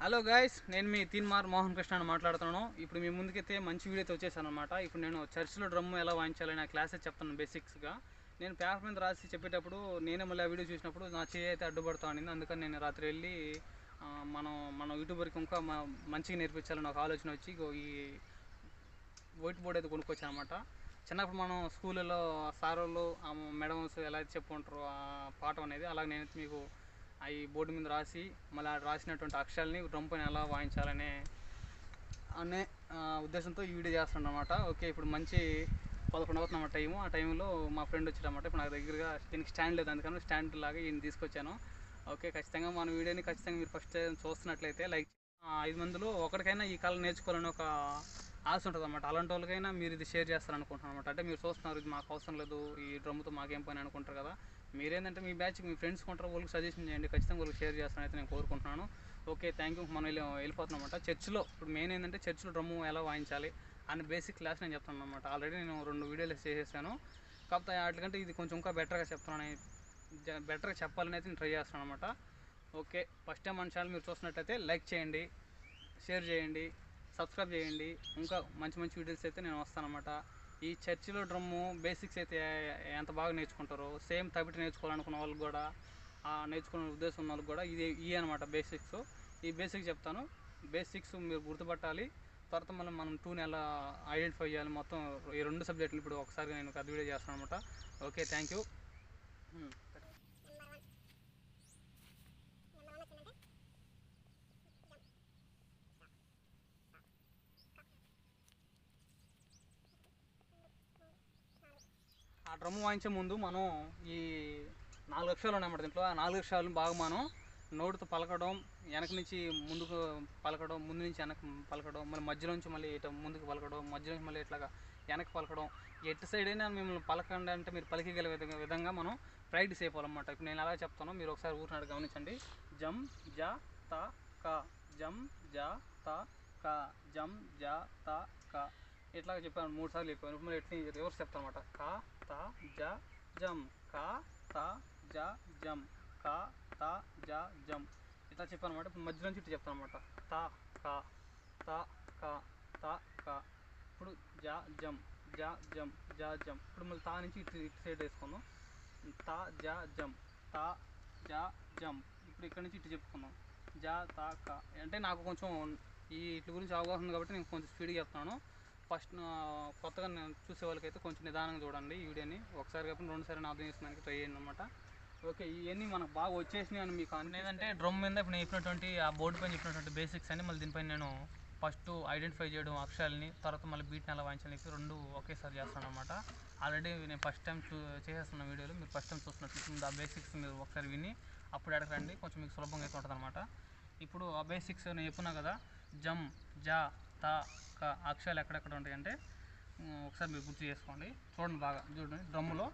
Hello guys నేను మీ తీన్మార్ మోహన్ కృష్ణ అని మాట్లాడుతున్నాను. ఇప్పుడు మీ ముందుకైతే మంచి వీడియోతో వచ్చేసాను అనమాట ఇప్పుడు నేను చర్చిలో డ్రమ్ ఎలా వాయించాలని ఆ క్లాసెస్ చెప్తాను బేసిక్స్గా నేను పేపర్ మీద రాసి చెప్పేటప్పుడు నేనే మళ్ళీ ఆ వీడియో చూసినప్పుడు నా చేయి అయితే అడ్డుపడతా ఉండింది. అందుకని నేను రాత్రి వెళ్ళి మనం మన యూట్యూబర్కి ఇంకా మంచిగా నేర్పించాలని ఒక ఆలోచన వచ్చి ఈ వైట్ బోర్డ్ అయితే కొనుక్కొచ్చాను అనమాట చిన్నప్పుడు మనం స్కూళ్ళలో సార్లు మేడమ్స్ ఎలా అయితే చెప్పుకుంటారో ఆ పాఠం అనేది అలాగే నేను మీకు ఆ ఈ బోర్డు మీద రాసి మళ్ళీ రాసినటువంటి అక్షరాలని డ్రమ్ పైన ఎలా వాయించాలనే అనే ఉద్దేశంతో ఈ వీడియో చేస్తాను అనమాట ఓకే ఇప్పుడు మంచి పదకొండు అవుతున్నమాట టైము. ఆ టైంలో మా ఫ్రెండ్ వచ్చారన్నమాట ఇప్పుడు నాకు దగ్గరగా దీనికి స్టాండ్ లేదు. అందుకని స్టాండ్ లాగా ఈయన తీసుకొచ్చాను. ఓకే ఖచ్చితంగా మన వీడియోని ఖచ్చితంగా మీరు ఫస్ట్ చూస్తున్నట్లయితే లైక్ ఐదు మందిలో ఒకరికైనా ఈ కళ నేర్చుకోవాలని ఒక ఆశ ఉంటుంది అనమాట అలాంటి వాళ్ళకైనా మీరు ఇది షేర్ చేస్తారనుకుంటున్నాను అనమాట అంటే మీరు చూస్తున్నారు ఇది మాకు అవసరం లేదు ఈ డ్రమ్తో మాకేం పని అనుకుంటారు కదా. మీరేంటంటే మీ బ్యాచ్ మీ ఫ్రెండ్స్ కొంటారు వాళ్ళకి సజెషన్ చేయండి. ఖచ్చితంగా వాళ్ళకి షేర్ చేస్తానైతే నేను కోరుకుంటున్నాను. ఓకే థ్యాంక్ యూ మనం వెళ్ళి వెళ్ళిపోతున్నాం అనమాట ఇప్పుడు మెయిన్ ఏంటంటే చర్చిలో డ్రమ్ము ఎలా వాయించాలి అని బేసిక్ క్లాస్ నేను చెప్తాను అనమాట ఆల్రెడీ నేను రెండు వీడియోలు చేసేసాను. కాకపోతే వాటికంటే ఇది కొంచెం ఇంకా బెటర్గా చెప్తున్నాను. బెటర్గా చెప్పాలని అయితే నేను ట్రై చేస్తాను అనమాట ఓకే ఫస్ట్ టైం మన ఛానల్ మీరు చూసినట్లయితే లైక్ చేయండి షేర్ చేయండి సబ్స్క్రైబ్ చేయండి. ఇంకా మంచి మంచి వీడియోస్ అయితే నేను వస్తానమాట ఈ చర్చిలో డ్రమ్ము బేసిక్స్ అయితే ఎంత బాగా నేర్చుకుంటారో సేమ్ తబిటి నేర్చుకోవాలనుకున్న వాళ్ళకి కూడా నేర్చుకునే ఉద్దేశం ఉన్న వాళ్ళకి కూడా ఇది ఈ అనమాట బేసిక్స్. ఈ బేసిక్స్ చెప్తాను. బేసిక్స్ మీరు గుర్తుపట్టాలి. తర్వాత మళ్ళీ మనం టూని ఎలా ఐడెంటిఫై చేయాలి. మొత్తం ఈ రెండు సబ్జెక్టులు ఇప్పుడు ఒకసారి నేను ఒక వీడియో చేస్తాను అనమాట ఓకే థ్యాంక్ యూ. డ్రమ్ వాయించే ముందు మనం ఈ నాలుగు అక్షరాలు ఉన్నాయన్నమాట దీంట్లో. ఆ నాలుగు అక్షరాలను బాగా మనం నోటితో పలకడం వెనక నుంచి ముందుకు పలకడం ముందు నుంచి వెనక పలకడం మళ్ళీ మధ్యలో నుంచి మళ్ళీ ఇటు ముందుకు పలకడం మధ్య నుంచి మళ్ళీ ఇట్లాగా వెనక పలకడం ఎటు సైడ్ అయినా మిమ్మల్ని పలకండి అంటే మీరు పలికగల విధంగా విధంగా మనం ప్రాక్టీస్ అయిపోవాలన్నమాట. ఇప్పుడు నేను ఎలా చెప్తానో మీరు ఒకసారి ఊరినాడు గమనించండి. జమ్ జా త క జమ్ జా త క జమ్ జా త క. ఇట్లా చెప్పాను మూడు సార్లు చెప్పాను. ఇప్పుడు మరి ఎట్లా రివర్స్ చెప్తాను అనమాట కా తా జ జం కా తా జ జం కా తా జ జం. ఇట్లా చెప్పాను అనమాట ఇప్పుడు మధ్య నుంచి ఇట్లా చెప్తాను అనమాట తా కా తా కా తా కా. ఇప్పుడు జ జం జ జం జ జం. ఇప్పుడు మళ్ళీ తా నుంచి ఇటు ఇటు సైడ్ వేసుకుందాం. తా జ జం తా జ జం. ఇప్పుడు ఇక్కడ నుంచి ఇటు చెప్పుకుందాం. జ తా కా. అంటే నాకు కొంచెం ఈ ఇటు గురించి అవగాహన కాబట్టి నేను కొంచెం స్పీడ్గా చెప్తాను. ఫస్ట్ కొత్తగా నేను చూసే వాళ్ళకైతే కొంచెం నిదానంగా చూడండి ఈ వీడియోని. ఒకసారి కాకుండా రెండుసారి నా అర్థం చేసుకోవడానికి ట్రై చేయండి అనమాట ఓకే ఇవన్నీ మనకు బాగా వచ్చేసినాయి అని మీకు అన్న ఏంటంటే డ్రమ్ మీద ఇప్పుడు నేను చెప్పినటువంటి ఆ బోర్డు పైన చెప్పినటువంటి బేసిక్స్ అని మళ్ళీ దీనిపైన నేను ఫస్ట్ ఐడెంటిఫై చేయడం అక్షరాలని తర్వాత మళ్ళీ బీట్ని ఎలా వాయించాలని చెప్పి రెండు ఒకేసారి చేస్తాను అనమాట ఆల్రెడీ నేను ఫస్ట్ టైం చూ చేసేస్తున్న వీడియోలు మీరు ఫస్ట్ టైం చూస్తున్నట్టు ఆ బేసిక్స్ మీరు ఒకసారి విని అప్పుడు అడగండి కొంచెం మీకు సులభంగా అయితే ఉంటుంది అనమాట ఇప్పుడు ఆ బేసిక్స్ నేను చెప్పున్నా కదా జమ్ జా తా క అక్షరాలు ఎక్కడెక్కడ ఉంటాయంటే ఒకసారి మీరు గుర్తు చేసుకోండి. చూడండి బాగా చూడండి. డ్రమ్ములో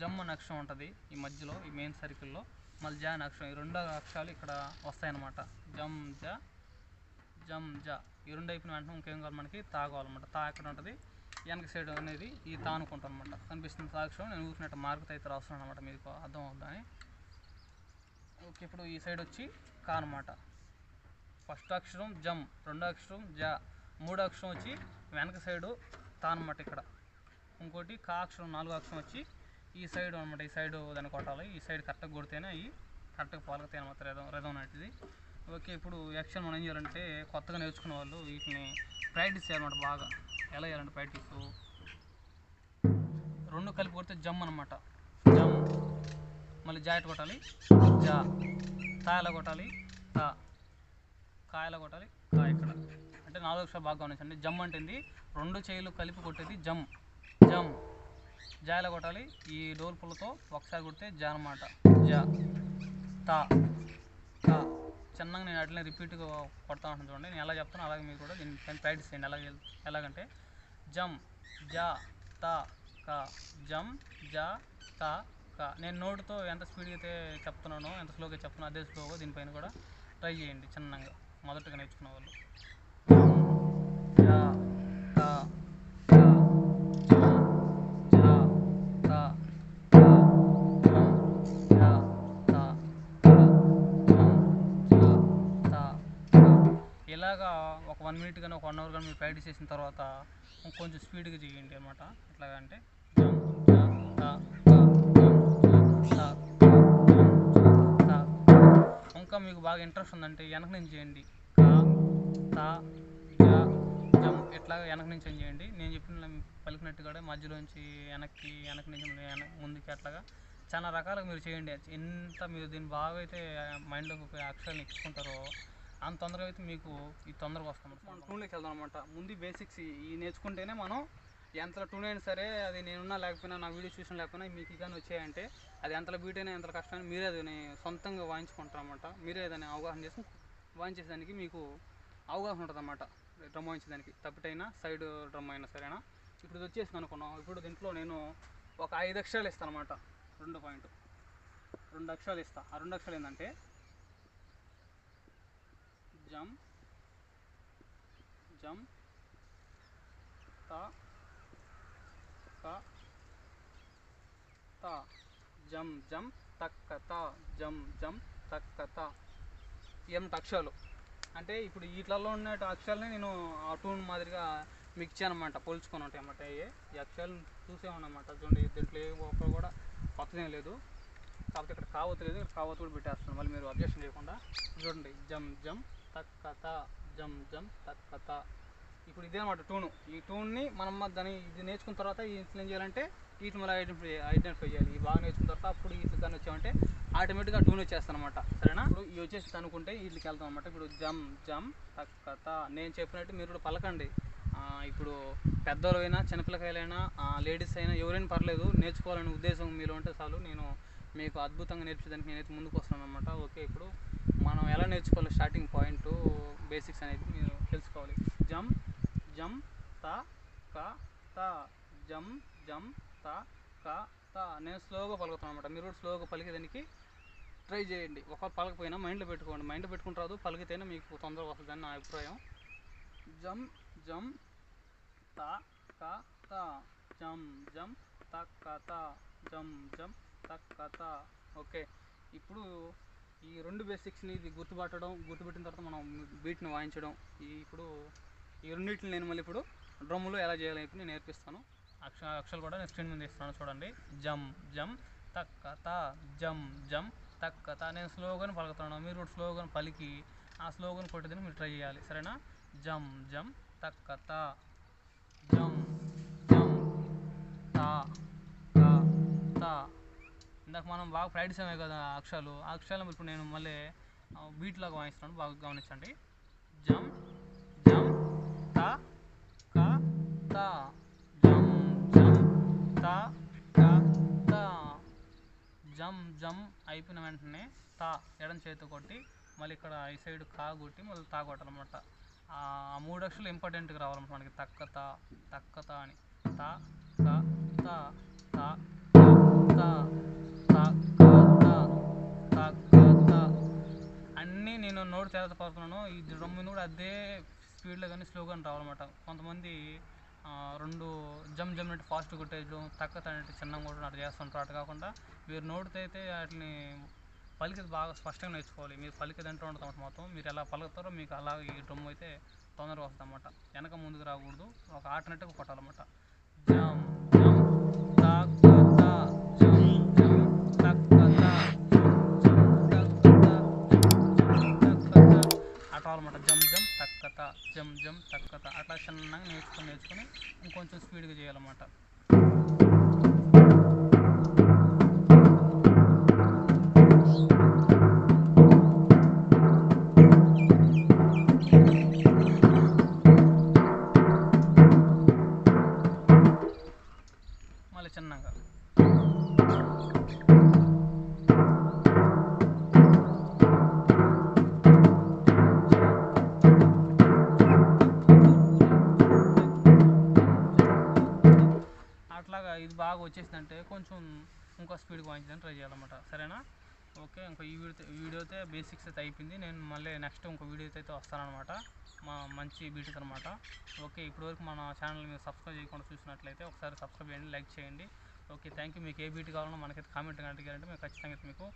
జమ్ అనే అక్షరం ఉంటుంది ఈ మధ్యలో ఈ మెయిన్ సర్కిల్లో. మళ్ళీ జా అనే అక్షరం ఈ రెండో అక్షరాలు ఇక్కడ వస్తాయన్నమాట. జమ్ జ జమ్ జ. ఈ రెండు అయిపోయిన వెంటనే ఇంకేం కావాలి మనకి? తా కావాలన్నమాట. తా ఎక్కడ ఉంటుంది? వెనక సైడ్ అనేది ఈ తా అనుకుంటాం అనమాట కనిపిస్తుంది తా అక్షరం నేను ఊరినట్టు మార్కుతో అయితే రాస్తున్నాను అనమాట మీకు అర్థం అవుతుందని ఓకే ఇప్పుడు ఈ సైడ్ వచ్చి కా అనమాట ఫస్ట్ అక్షరం జమ్ రెండో అక్షరం జా. మూడో అక్షరం వచ్చి వెనక సైడు తా అనమాట ఇక్కడ. ఇంకోటి కా అక్షరం నాలుగో అక్షరం వచ్చి ఈ సైడ్ అనమాట ఈ సైడ్ దాన్ని కొట్టాలి. ఈ సైడ్ కరెక్ట్గా కొడితేనే అవి కరెక్ట్గా పాలకతాయి అనమాట రథం రథం అనేది ఓకే ఇప్పుడు యాక్షన్ మనం ఏం చేయాలంటే కొత్తగా నేర్చుకునే వాళ్ళు వీటిని ప్రాక్టీస్ చేయాలన్నమాట బాగా. ఎలా చేయాలంటే ప్రాక్టీస్? రెండు కలిపి కొడితే జమ్ అనమాట జమ్. మళ్ళీ జాయిట్ కొట్టాలి. జా. తా ఎలా కొట్టాలి? తా. కాయలా కొట్టాలి? కా ఇక్కడ అంటే నాలుగు అక్షరాలు బాగా గమనించండి. జమ్ అంటుంది. రెండు చేతులు కలిపి కొట్టేది జమ్. జమ్. జాల కొట్టాలి. ఈ డోర్ పుల్లతో ఒకసారి కొడితే జా అనమాట జ. తా. తా. చిన్నగా నేను అట్లనే రిపీట్గా కొడతా ఉంటాను చూడండి. నేను ఎలా చెప్తాను అలాగే మీరు కూడా దీన్ని పైన ప్రాక్టీస్ చేయండి. ఎలా ఎలాగంటే జమ్ జా తా క. జమ్ జా తా క. నేను నోటుతో ఎంత స్పీడ్గా అయితే చెప్తున్నానో ఎంత స్లోగా చెప్తున్నానో అదే స్లోగా దీనిపైన కూడా ట్రై చేయండి చిన్నగా. మొదటగా నేర్చుకున్న వాళ్ళు. ఇలాగా ఒక వన్ మినిట్ కానీ ఒక వన్ అవర్ కానీ మీరు ప్రాక్టీస్ చేసిన తర్వాత కొంచెం స్పీడ్గా చేయండి అనమాట ఎట్లాగా అంటే ఇంకా మీకు బాగా ఇంట్రెస్ట్ ఉందంటే వెనక నుంచి చేయండి. తా యా జం ఇట్లా వెనక నుంచి చేయండి. నేను చెప్పిన పలికినట్టు కూడా మధ్యలోంచి వెనక్కి వెనక నుంచి ముందుకి అట్లాగా చాలా రకాలుగా మీరు చేయండి. ఎంత మీరు దీన్ని బాగా అయితే మైండ్లోకి పోయి అక్షరాలు ఎక్కించుకుంటారో అంత తొందరగా అయితే మీకు ఈ తొందరగా వస్తాం మనం టూన్లోకి వెళ్దాం అనమాట ముందు బేసిక్స్ ఈ నేర్చుకుంటేనే మనం ఎంత టూన్ అయినా సరే అది నేనున్నా లేకపోయినా నా వీడియో చూసిన లేకపోయినా మీకు కానీ వచ్చాయంటే అది ఎంతలో బీట్ అయినా ఎంత కష్టమైనా మీరే అది సొంతంగా వాయించుకుంటారు అనమాట మీరే దాన్ని అవగాహన చేసి వాయించేదానికి మీకు అవగాహన ఉంటుంది అనమాట డ్రమ్ వాయించేదానికి. తప్పిటైనా సైడ్ డ్రమ్ అయినా సరేనా. ఇప్పుడు ఇది వచ్చేసింది అనుకున్నాం. ఇప్పుడు దీంట్లో నేను ఒక ఐదు అక్షరాలు ఇస్తాను అనమాట రెండు పాయింట్. రెండు అక్షరాలు ఇస్తా. ఆ రెండు అక్షరాలు ఏంటంటే జమ్ జమ్ తా తా తా జమ్ జమ్ తక్క తా జమ్ జమ్ తక్క తా. ఎంత అక్షరాలు. అంటే ఇప్పుడు వీటిలలో ఉన్న అక్షరాలని నేను ఆ మాదిరిగా మాదిరిగా చేయను అనమాట పోల్చుకొని ఉంటాయి అన్నమాట. ఇవి. ఈ అక్షరాలు చూసేమన్నమాట చూడండి దీంట్లో ఏ ఒక్కరు కూడా కొత్తదేం లేదు. కాకపోతే ఇక్కడ కావత్ లేదు ఇక్కడ కావత్ కూడా పెట్టేస్తాను మళ్ళీ మీరు అబ్జెక్షన్ చేయకుండా చూడండి. జమ్ జమ్ తక్కత జమ్ జమ్ తక్కత. ఇప్పుడు ఇదే అనమాట టూను. ఈ టూన్ని మనం దాన్ని ఇది నేర్చుకున్న తర్వాత ఇట్లా ఏం చేయాలంటే వీటిని మళ్ళీ ఐడెంటిఫై ఐడెంటిఫై చేయాలి. ఈ బాగా నేర్చుకున్న తర్వాత అప్పుడు వీటికి దాన్ని వచ్చామంటే ఆటోమేటిక్గా టూన్ వచ్చేస్తాను అనమాట సరేనా? ఇప్పుడు ఇవి వచ్చేసి అనుకుంటే వీటికి వెళ్తాం అనమాట ఇప్పుడు జమ్ జమ్ తక్క నేను చెప్పినట్టు మీరు కూడా పలకండి. ఆ, ఇప్పుడు పెద్దవాళ్ళైనా చిన్నపిల్లకాయలైనా లేడీస్ అయినా ఎవరైనా పర్లేదు నేర్చుకోవాలనే ఉద్దేశం మీలో ఉంటే చాలు. నేను మీకు అద్భుతంగా నేర్పించడానికి నేనైతే ముందుకు వస్తాను అనమాట ఓకే ఇప్పుడు మనం ఎలా నేర్చుకోవాలి స్టార్టింగ్ పాయింట్ బేసిక్స్ అనేది మీరు తెలుసుకోవాలి. జమ్ జం త క త జం జం త క త. నేను స్లోగా పలుకుతాను అనమాట మీరు కూడా స్లోగా పలికేదానికి ట్రై చేయండి. ఒక పలకపోయినా మైండ్లో పెట్టుకోండి. మైండ్లో పెట్టుకుని రాదు. పలికితేనే మీకు తొందరగా వస్తుందని నా అభిప్రాయం. జం జం త క త. జం జం తక్క త. జం జం తక్క త. ఓకే. ఇప్పుడు ఈ రెండు బేసిక్స్ని ఇది గుర్తుపట్టడం గుర్తుపెట్టిన తర్వాత మనం బీట్ని వాయించడం. ఈ ఇప్పుడు ఈ రెండింటిని నేను మళ్ళీ ఇప్పుడు డ్రమ్ములు ఎలా చేయాలని నేను నేర్పిస్తాను. అక్ష అక్షరాలు కూడా నేను స్క్రీన్ మీద ఇస్తున్నాను చూడండి. జమ్ జమ్ తక్క త జమ్ జమ్ తక్క త. నేను స్లోగానే పలుకుతున్నాను. మీరు కూడా స్లోగానే పలికి ఆ స్లోగానే కొట్టేదని మీరు ట్రై చేయాలి. సరేనా? జమ్ జమ్ తక్క త. జమ్ జమ్ తా తా తా. ఇందాక మనం బాగా ప్రాక్టీస్ అయ్యాయి కదా అక్షరాలు. ఆ అక్షరాలు ఇప్పుడు నేను మళ్ళీ బీట్లాగా వాయిస్తున్నాను. బాగా గమనించండి. జంప్ త క త జమ్ జమ్ త క తా. అయిపోయిన వెంటనే తా ఎడం చేతి కొట్టి మళ్ళీ ఇక్కడ ఈ సైడ్ కా కొట్టి మళ్ళీ తా కొట్టాలన్నమాట. ఆ మూడు అక్షరాలు ఇంపార్టెంట్గా రావాలన్నమాట మనకి. తక్క తా తక్క తా అని. తా క తా తా తా తా తా తా తా. అన్నీ నేను నోట్ చేత పడుతున్నాను ఈ డ్రమ్ని కూడా అదే స్పీడ్లో కానీ స్లోగా రావాలన్నమాట కొంతమంది రెండు జమ్ జమ్ అంటే ఫాస్ట్ కొట్టేయడం తక్కువ అంటే చిన్నగా కొట్టడం అట్లా చేస్తుంటారు. అట్లా కాకుండా మీరు నోటితో అయితే వాటిని పలికేది బాగా స్పష్టంగా నేర్చుకోవాలి. మీరు పలికేది అంటూ ఉంటుంది మొత్తం. మీరు ఎలా పలుకుతారో మీకు అలా ఈ డ్రమ్ అయితే తొందరగా వస్తుంది అన్నమాట వెనక ముందుకు రాకూడదు. ఒక ఆటనట్టుగా కొట్టాలన్నమాట. జమ్ కావాలన్నమాట జమ్ జమ్ తక్కత జమ్ జమ్ తక్కత. అట్లా చిన్నగా నేర్చుకొని నేర్చుకొని ఇంకొంచెం స్పీడ్గా చేయాలన్నమాట. వచ్చేసిందంటే కొంచెం ఇంకా స్పీడ్గా వాయించడానికి ట్రై చేయాలన్నమాట. సరేనా? ఓకే ఇంకో ఈ వీడియో వీడియో అయితే బేసిక్స్ అయితే అయిపోయింది. నేను మళ్ళీ నెక్స్ట్ ఇంకో వీడియో అయితే వస్తానమాట మా మంచి బీట్స్ అనమాట ఓకే ఇప్పటివరకు మన ఛానల్ మీరు సబ్స్క్రైబ్ చేయకుండా చూసినట్లయితే ఒకసారి సబ్స్క్రైబ్ చేయండి లైక్ చేయండి. ఓకే థ్యాంక్ యూ మీకు ఏ బీటీ కావాలన్నా మనకైతే కామెంట్ అడిగారంటే మేము ఖచ్చితంగా మీకు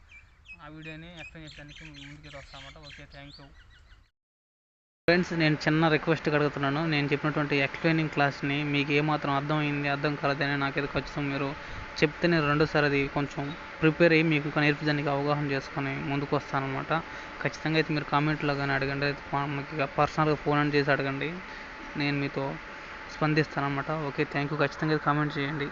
ఆ వీడియోని ఎక్స్ప్లెయిన్ చేసేదానికి ముందుకైతే వస్తామన్నమాట ఓకే థ్యాంక్ యూ ఫ్రెండ్స్ నేను చిన్న రిక్వెస్ట్ అడుగుతున్నాను నేను చెప్పినటువంటి ఎక్స్ప్లెయినింగ్ క్లాస్ని మీకు ఏమాత్రం అర్థమైంది అర్థం కాలేదని నాకైతే ఖచ్చితంగా మీరు చెప్తే నేను రెండోసారి అది కొంచెం ప్రిపేర్ అయ్యి మీకు నేర్పించడానికి అవగాహన చేసుకొని ముందుకు వస్తానమాట ఖచ్చితంగా అయితే మీరు కామెంట్లో కానీ అడగండి అయితే మనకి పర్సనల్గా ఫోన్ అని చేసి అడగండి. నేను మీతో స్పందిస్తానమాట ఓకే థ్యాంక్ యూ ఖచ్చితంగా కామెంట్ చేయండి.